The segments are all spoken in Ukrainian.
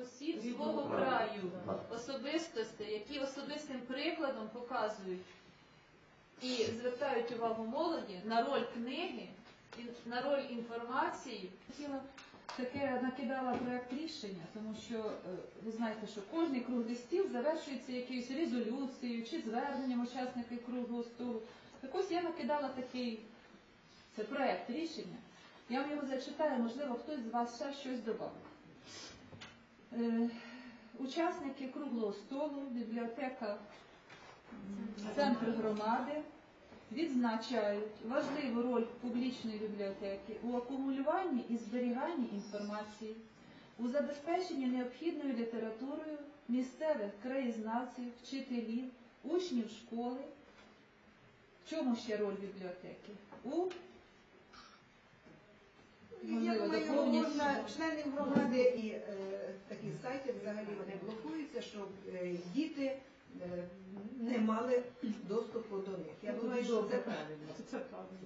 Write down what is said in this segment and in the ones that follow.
осіб свого краю, особистостей, які особистим прикладом показують і звертають увагу молоді на роль книги, на роль інформації. Хотіла таке накидала проект рішення, тому що е, ви знаєте, що кожний круглий стіл завершується якоюсь резолюцією чи зверненням учасників круглого столу. Так ось я накидала такий це проект рішення. Я вам його зачитаю, можливо, хтось з вас ще щось додав. Е, учасники круглого столу, бібліотека, центр громади відзначають важливу роль публічної бібліотеки у акумулюванні і зберіганні інформації, у забезпеченні необхідною літературою місцевих краєзнавців, вчителів, учнів школи. В чому ще роль бібліотеки? У Я думаю, можна членів громади і е, такі сайти взагалі вони блокуються, щоб е, діти е, не мали доступу до них. Я думаю, що це правильно. це правильно.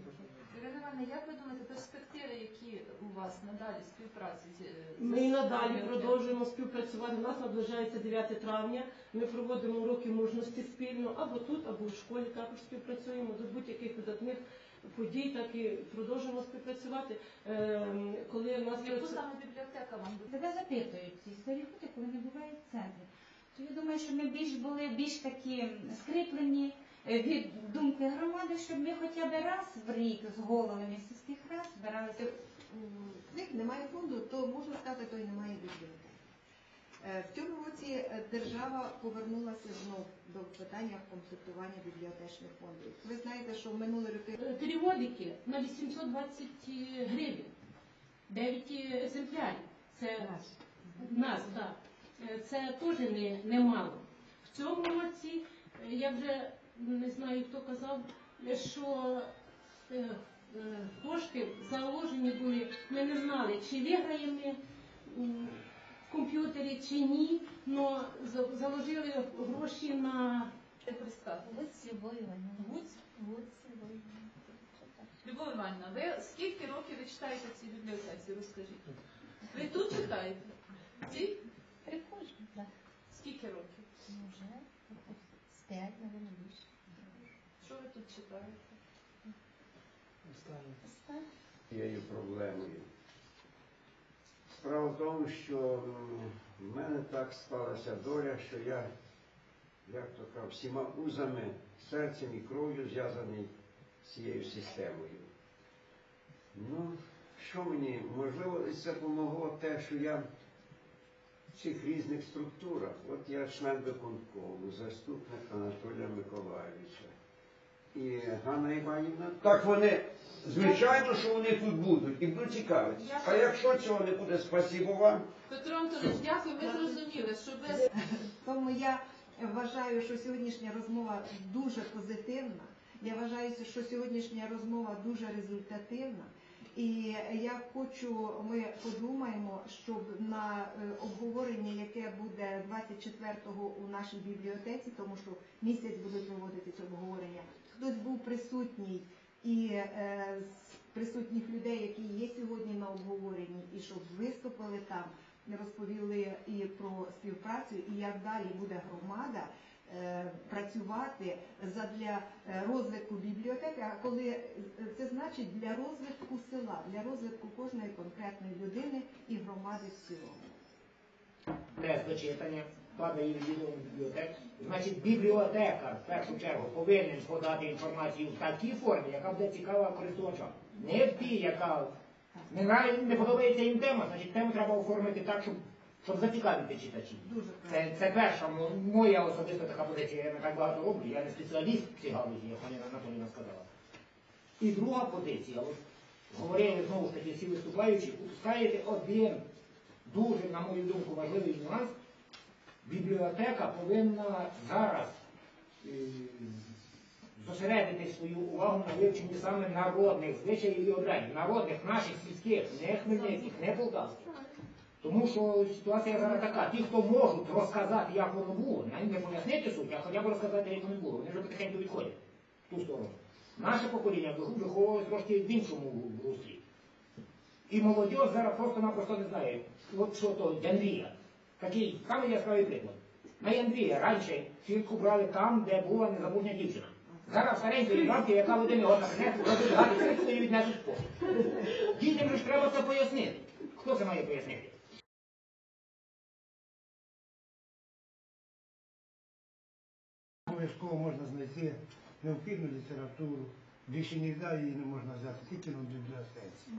Ірина Івановна, як ви думаєте, перспективи, які у вас надалі співпраці? з- з- Ми і надалі продовжуємо співпрацювати. У нас наближається 9 травня. Ми проводимо уроки мужності спільно або тут, або в школі також співпрацюємо до будь-яких видатних подій, так і продовжуємо співпрацювати. Ем, Коли у нас Яку саме бібліотека вам буде? Тебе запитують ці старі люди, коли не бувають в центрі. То я думаю, що ми більш були більш такі скріплені е, від думки громади, щоб ми хоча б раз в рік з головами сільських рад збиралися. М, Книг немає фонду, то можна сказати, то й немає бібліотеки. Е, В цьому році е, держава повернулася знов до питання комплектування бібліотечних фондів. Ви знаєте, що в минулі роки Е, періодики на 820 гривень, 9 екземплярів. Це нас, так. Е, Це теж не, немало. В цьому році я вже не знаю, хто казав, що кошти заложені були, ми не знали, чи виграємо ми в комп'ютері, чи ні, але заложили гроші на? Любов Іванівна, ви скільки років ви читаєте в цій бібліотеці? Розкажіть. Ви тут читаєте? Ці? Приходжу, так. Скільки років? Ну, вже з п'ять, мабуть, більше. Що ви тут читаєте? Останнє. цією проблемою. Справа в тому, що в мене так сталася доля, що я, як то кажу, всіма узами, серцем і кров'ю зв'язаний з цією системою. Ну, що мені, можливо, це допомогло те, що я в цих різних структурах, от я член виконкому, заступник Анатолія Миколаївича. І Ганна Іванівна, так вони, звичайно, що вони тут будуть і будуть цікавитися. А якщо цього не буде, спасибо вам. Петро Антонович, дякую, ми зрозуміли, що без Тому я вважаю, що сьогоднішня розмова дуже позитивна. Я вважаю, що сьогоднішня розмова дуже результативна. І я хочу, ми подумаємо, щоб на е, буде 24-го у нашій бібліотеці, тому що місяць будуть проводитися обговорення, хтось був присутній і е, з присутніх людей, які є сьогодні на обговоренні, і щоб виступили там, розповіли і про співпрацю, і як далі буде громада е, працювати задля е, розвитку бібліотеки, а коли е, це значить для розвитку села, для розвитку кожної конкретної людини і громади в цілому. без дочитання падає відділом бібліотек. Значить, бібліотекар в першу чергу повинен подати інформацію в такій формі, яка буде цікава користувачам. Не в тій, яка не, нрав- не подобається їм тема, значить тему треба оформити так, щоб, щоб зацікавити читачів. Це, це перша моя особиста така позиція. Я не так багато роблю, я не спеціаліст в цій галузі, як Галина Анатолійовна сказала. І друга позиція, от говорили знову ж таки всі виступаючі, упускаєте один дуже, на мою думку, важливий нюанс. Бібліотека повинна зараз е, зосередити свою увагу на вивченні саме народних звичаїв і обрядів, народних наших сільських, не хмельницьких, не полтавських. Тому що ситуація зараз така, ті, хто можуть розказати, як воно було, навіть не пояснити суть, а хоча б розказати, як воно було, вони вже потихеньку відходять в ту сторону. Наше покоління виховувалося трошки в іншому руслі. І молодь зараз просто-напросто не знає, от що то Андрія. Такий самий яскравий приклад. На Андрія раніше фірку брали там, де була незамужня дівчина. Зараз старенької бабки, яка в один його накне, робить гарні средства і віднесуть по. Дітям ж треба це пояснити. Хто це має пояснити? Обов'язково можна знайти необхідну літературу. Більше ніде її не можна взяти, тільки на бібліотеці.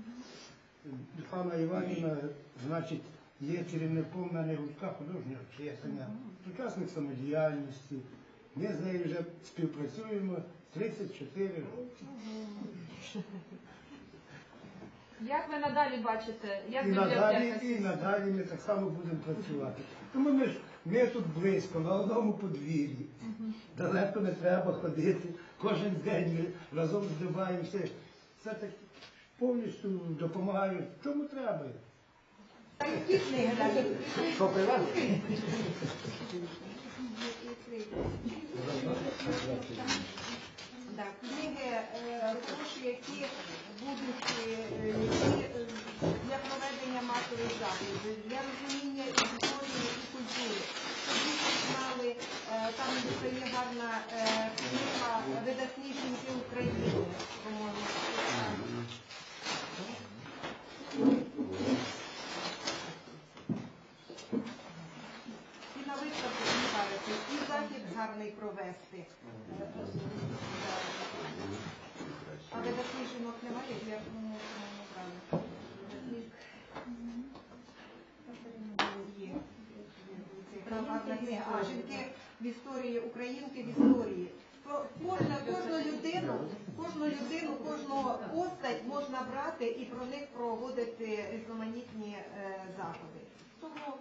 Пана Іванівна, значить, є керівником в мене гуртка художнього чесання, учасник самодіяльності. Ми з нею вже співпрацюємо 34 роки. Як ви надалі бачите, як І надалі, і надалі ми так само будемо працювати. Тому ми ж ми тут близько, на одному подвір'ї. Далеко не треба ходити. Кожен день ми разом здиваємося. Це так повністю допомагаю. Чому треба? А які книги навіть? Що привезли? Да, книги е, хороші, які будуть е, які, е, для проведення масових заходів, для розуміння історії і культури. Щоб діти знали, е, там дуже є гарна е, книга видатні жінки України, по-моєму. І на виставку цікавити, і захід гарний провести. Е, А видатних жінок немає, я не. Це гарна книга. А жінки в історії, українки в історії. Про кожну, людину, кожну людину, кожну постать можна брати і про них проводити різноманітні е, заходи. Тому